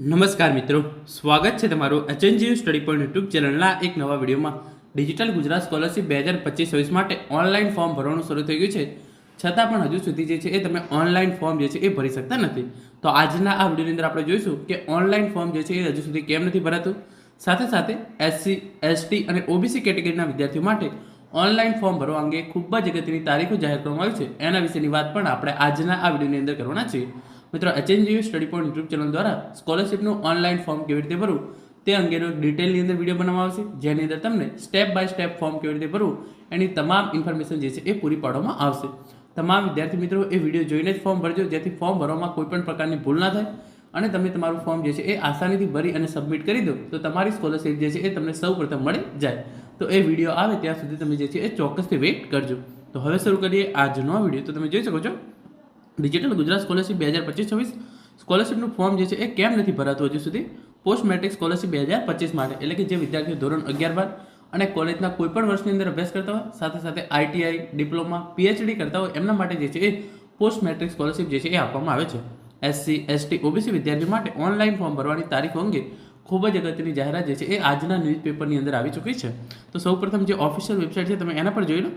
નમસ્કાર મિત્રો, સ્વાગત છે તમારું એચએનજીયુ સ્ટડી પોઈન્ટ યુટ્યુબ ચેનલના એક નવા વિડીયોમાં. ડિજિટલ ગુજરાત સ્કોલરશિપ બે હજાર પચીસ છવ્વીસ માટે ઓનલાઈન ફોર્મ ભરવાનું શરૂ થઈ ગયું છે. છતાં પણ હજુ સુધી જે છે એ તમે ઓનલાઈન ફોર્મ જે છે એ ભરી શકતા નથી. તો આજના આ વિડીયોની અંદર આપણે જોઈશું કે ઓનલાઈન ફોર્મ જે છે એ હજુ સુધી કેમ નથી ભરાતું. સાથે સાથે એસસી એસટી અને ઓબીસી કેટેગરીના વિદ્યાર્થીઓ માટે ઓનલાઈન ફોર્મ ભરવા અંગે ખૂબ જ અગત્યની તારીખો જાહેર કરવામાં આવી છે. એના વિશેની વાત પણ આપણે આજના આ વિડીયોની અંદર કરવાના છીએ. મિત્રો HNGU study point YouTube channel દ્વારા સ્કોલરશિપનું ઓનલાઈન ફોર્મ કેવી રીતે ભરવું? તે અંગેનો ડિટેલની અંદર વીડિયો બનાવવામાં આવશે, જેની અંદર તમને સ્ટેપ બાય સ્ટેપ ફોર્મ કેવી રીતે ભરવું, એની તમામ ઇન્ફોર્મેશન જે છે એ પૂરી પાડવામાં આવશે. તમામ વિદ્યાર્થી મિત્રો, એ વીડિયો જોઈને જ ફોર્મ ભરજો, જેથી ફોર્મ ભરવામાં કોઈ પણ પ્રકારની ભૂલ ના થાય. અને તમે તમારું ફોર્મ જે છે એ આસાનીથી ભરી અને સબમિટ કરી દો, તો તમારી સ્કોલરશિપ જે છે એ તમને સૌ પ્રથમ મળી જાય. તો એ વીડિયો આવે ત્યાં સુધી તમે જે છે એ ચોક્કસથી વેઇટ કરજો. તો હવે શરૂ કરીએ આજનો વીડિયો તો તમે જોઈ શકો છો ડિજિટલ ગુજરાત સ્કોલરશિપ બે હજાર પચીસ છવ્વીસ સ્કોલરશિપનું ફોર્મ જે છે એ કેમ નથી ભરાતું હજુ સુધી? પોસ્ટ મેટ્રિક સ્કોલરશિપ બે હજાર પચીસ માટે, એટલે કે જે વિદ્યાર્થીઓ ધોરણ અગિયાર બાદ અને કોલેજના કોઈ પણ વર્ષની અંદર અભ્યાસ કરતા હોય, સાથે સાથે આઈટીઆઈ ડિપ્લોમા પીએચડી કરતા હોય, એમના માટે જે છે એ પોસ્ટ મેટ્રિક સ્કોલરશિપ જે છે એ આપવામાં આવે છે. એસસી એસટી ઓબીસી વિદ્યાર્થીઓ માટે ઓનલાઈન ફોર્મ ભરવાની તારીખો અંગે ખૂબ જ અગત્યની જાહેરાત જે છે એ આજના ન્યૂઝપેપરની અંદર આવી ચૂકી છે. તો સૌપ્રથમ જે ઓફિશિયલ વેબસાઇટ છે, તમે એના પર જોઈ લો.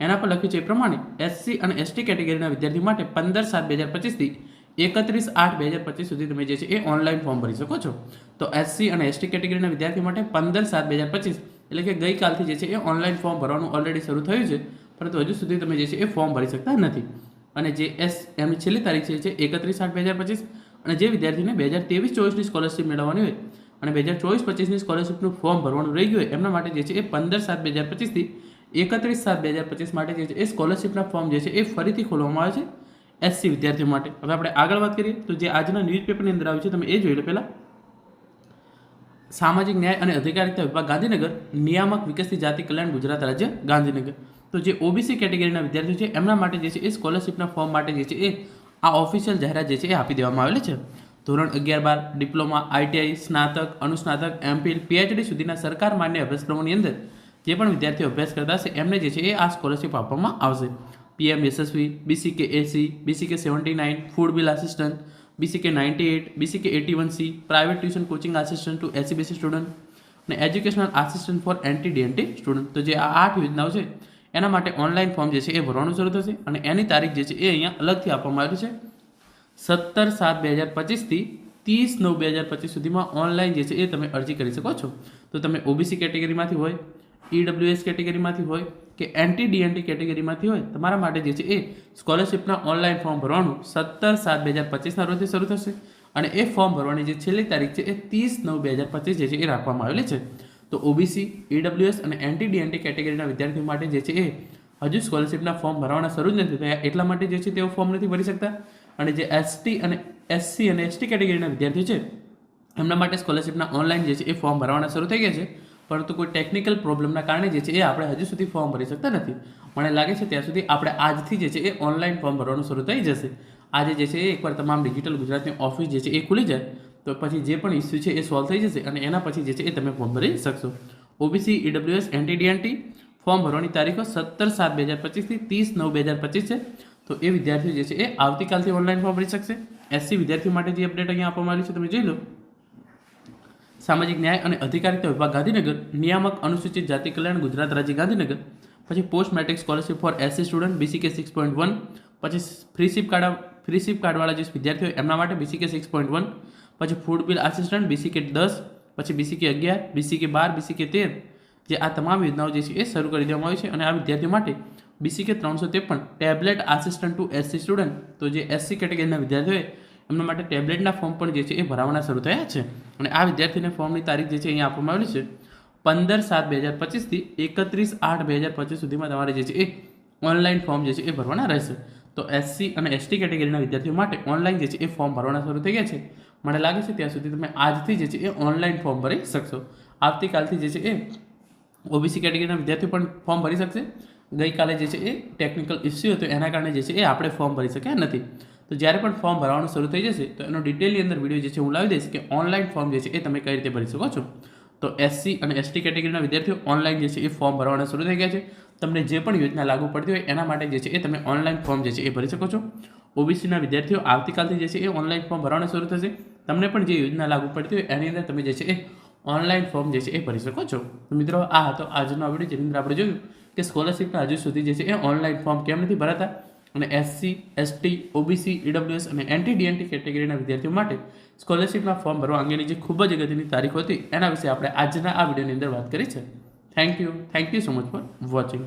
એના પર લખ્યું છે એ પ્રમાણે એસસી અને એસટી કેટેગરીના વિદ્યાર્થી માટે પંદર સાત બે હજાર પચીસથી એકત્રીસ આઠ બે હજાર પચીસ સુધી તમે જે છે એ ઓનલાઈન ફોર્મ ભરી શકો છો. તો એસસી અને એસટી કેટેગરીના વિદ્યાર્થી માટે પંદર સાત બે હજાર પચીસ એટલે કે ગઈકાલથી જે છે એ ઓનલાઈન ફોર્મ ભરવાનું ઓલરેડી શરૂ થયું છે, પરંતુ હજુ સુધી તમે જે છે એ ફોર્મ ભરી શકતા નથી. અને જે એસ એમની છેલ્લી તારીખ છે એકત્રીસ આઠ બે હજાર પચીસ અને જે વિદ્યાર્થીને બે હજાર ત્રેવીસ ચોવીસની સ્કોલરશિપ મેળવવાની હોય અને બે હજાર ચોવીસ પચીસની સ્કોલરશિપનું ફોર્મ ભરવાનું રહી ગયું હોય, એમના માટે જે છે એ પંદર સાત બે હજાર પચીસથી એકત્રીસ સાત બે હજાર પચીસ માટે જે છે એ સ્કોલરશિપના ફોર્મ જે છે એ ફરીથી ખોલવામાં આવે છે એસસી વિદ્યાર્થીઓ માટે. હવે આપણે આગળ વાત કરીએ તો જે આજના ન્યૂઝપેપરની અંદર આવ્યું છે, તમે એ જોઈ લો પહેલાં. સામાજિક ન્યાય અને અધિકારિતા વિભાગ ગાંધીનગર, નિયામક વિકસિત જાતિ કલ્યાણ ગુજરાત રાજ્ય ગાંધીનગર. તો જે ઓબીસી કેટેગરીના વિદ્યાર્થીઓ છે, એમના માટે જે છે એ સ્કોલરશિપના ફોર્મ માટે જે છે એ આ ઓફિશિયલ જાહેરાત જે છે એ આપી દેવામાં આવેલી છે. ધોરણ અગિયાર બાર ડિપ્લોમા આઈટીઆઈ સ્નાતક, અનુસ્નાતક એમફિલ પીએચડી સુધીના સરકાર માન્ય અભ્યાસક્રમોની અંદર જે પણ વિદ્યાર્થીઓ અભ્યાસ કરતા હશે, એમને જે છે એ આ સ્કોલરશિપ આપવામાં આવશે. PM Yashasvi BCK AC BCK seventy nine food bill assistant BCK ninety eight BCK eighty one C private tuition coaching assistant to ACBC student અને educational assistant for NT DNT student તો જે આ આઠ યોજનાઓ છે, એના માટે ઓનલાઈન ફોર્મ જે છે એ ભરવાનું શરૂ થશે અને એની તારીખ જે છે એ અહીંયા અલગથી આપવામાં આવી છે. સત્તર સાત બે હજાર પચીસથી ત્રીસ નવ બે હજાર પચીસ સુધીમાં ઓનલાઈન જે છે એ તમે અરજી કરી શકો છો. તો તમે ઓબીસી કેટેગરીમાંથી હોય ઈડબ્લ્યુએસ કેટેગરીમાંથી હોય કે એન્ટી ડીએનટી કેટેગરીમાંથી હોય, તમારા માટે જે છે એ સ્કોલરશિપના ઓનલાઈન ફોર્મ ભરવાનું સત્તર સાત બે હજાર પચીસના રોજથી શરૂ થશે. અને એ ફોર્મ ભરવાની જે છેલ્લી તારીખ છે એ ત્રીસ નવ બે હજાર પચીસ જે છે એ રાખવામાં આવેલી છે. તો ઓબીસી ઈડબ્લ્યુએસ અને એન્ટી ડીએનટી કેટેગરીના વિદ્યાર્થીઓ માટે જે છે એ હજુ સ્કોલરશિપના ફોર્મ ભરવાના શરૂ જ નથી થયા. એટલા માટે જે છે તેઓ ફોર્મ નથી ભરી શકતા. અને જે એસટી અને એસસી અને એસટી કેટેગરીના વિદ્યાર્થીઓ છે, એમના માટે સ્કોલરશિપના ઓનલાઈન જે છે એ ફોર્મ ભરવાના શરૂ થઈ ગયા છે. પરંતુ કોઈ ટેકનિકલ પ્રોબ્લેમના કારણે જે છે એ આપણે હજુ સુધી ફોર્મ ભરી શકતા નથી. મને લાગે છે ત્યાં સુધી આપણે આજથી જે છે એ ઓનલાઈન ફોર્મ ભરવાનું શરૂ થઈ જશે. આજે જે છે એ એકવાર તમામ ડિજિટલ ગુજરાતની ઓફિસ જે છે એ ખુલી જાય, તો પછી જે પણ ઇસ્યુ છે એ સોલ્વ થઈ જશે અને એના પછી જે છે એ તમે ફોર્મ ભરી શકશો. ઓબીસી ઈડબ્લ્યુએસ એનટીડીએનટી ફોર્મ ભરવાની તારીખો સત્તર સાત બે હજાર પચીસથી ત્રીસ નવ બે હજાર પચીસ છે. તો એ વિદ્યાર્થીઓ જે છે એ આવતીકાલથી ઓનલાઈન ફોર્મ ભરી શકશે. એસસી વિદ્યાર્થીઓ માટે જે અપડેટ અહીંયા આપવામાં આવ્યું છે તમે જોઈ લો. સામાજિક ન્યાય અને અધિકારિતા વિભાગ ગાંધીનગર, નિયામક અનુસૂચિત જાતિ કલ્યાણ, ગુજરાત રાજ્ય ગાંધીનગર, પછી post matric scholarship for SC student, BCK six point one, પછી ફ્રી કાર્ડ ફ્રી શિપ કાર્ડવાળા જે વિદ્યાર્થીઓ એમના માટે બીસીકે સિક્સ પોઈન્ટ વન, પછી ફૂડ બિલ આસિસ્ટન્ટ, બીસીકે દસ, પછી બીસીકે અગિયાર, બીસીકે બાર, બીસીકે તેર, જે આ તમામ યોજનાઓ જે છે એ શરૂ કરી દેવામાં આવી છે અને આ વિદ્યાર્થીઓ માટે બીસીકે ત્રણસો ત્રેપન, tablet assistant to SC student, તો જે એસસી કેટેગરીના વિદ્યાર્થીઓ હોય એમના માટે ટેબ્લેટના ફોર્મ પણ જે છે એ ભરાવાના શરૂ થયા છે. અને આ વિદ્યાર્થીને ફોર્મની તારીખ જે છે અહીંયા આપવામાં આવેલી છે. પંદર સાત બે હજાર પચીસથી એકત્રીસ આઠ બે હજાર પચીસ સુધીમાં તમારે જે છે એ ઓનલાઈન ફોર્મ જે છે એ ભરવાના રહેશે. તો એસસી અને એસટી કેટેગરીના વિદ્યાર્થીઓ માટે ઓનલાઈન જે છે એ ફોર્મ ભરવાના શરૂ થઈ ગયા છે. મને લાગે છે ત્યાં સુધી તમે આજથી જે છે એ ઓનલાઈન ફોર્મ ભરી શકશો. આવતીકાલથી જે છે એ ઓબીસી કેટેગરીના વિદ્યાર્થીઓ પણ ફોર્મ ભરી શકશે. ગઈકાલે જે છે એ ટેકનિકલ ઇસ્યુ હતો, એના કારણે જે છે એ આપણે ફોર્મ ભરી શક્યા નથી. તો જ્યારે પણ ફોર્મ ભરવાનું શરૂ થઈ જશે, તો એનો ડિટેલની અંદર વીડિયો જે છે હું લાવી દઈશ કે ઓનલાઈન ફોર્મ જે છે એ તમે કઈ રીતે ભરી શકો છો. તો એસસી અને એસટી કેટેગરીના વિદ્યાર્થીઓ ઓનલાઈન જે છે એ ફોર્મ ભરવાના શરૂ થઈ ગયા છે. તમને જે પણ યોજના લાગુ પડતી હોય એના માટે જે છે એ તમે ઓનલાઈન ફોર્મ જે છે એ ભરી શકો છો. ઓબીસીના વિદ્યાર્થીઓ આવતીકાલથી જે છે એ ઓનલાઈન ફોર્મ ભરવાના શરૂ થશે. તમને પણ જે યોજના લાગુ પડતી હોય એની અંદર તમે જે છે એ ઓનલાઈન ફોર્મ જે છે એ ભરી શકો છો. તો મિત્રો, આ હતો આજનો વીડિયો જેની અંદર આપણે જોયું કે સ્કોલરશિપના હજુ સુધી જે છે એ ઓનલાઈન ફોર્મ કેમ નથી ભરાતા? અને એસસી એસટી ઓબીસી ઈડબ્લ્યુએસ અને એનટી ડીએનટી કેટેગરીના વિદ્યાર્થીઓ માટે સ્કોલરશિપના ફોર્મ ભરવા અંગેની જે ખૂબ જ અગત્યની તારીખ હતી, એના વિશે આપણે આજના આ વિડીયોની અંદર વાત કરી છે. Thank you thank you so much for watching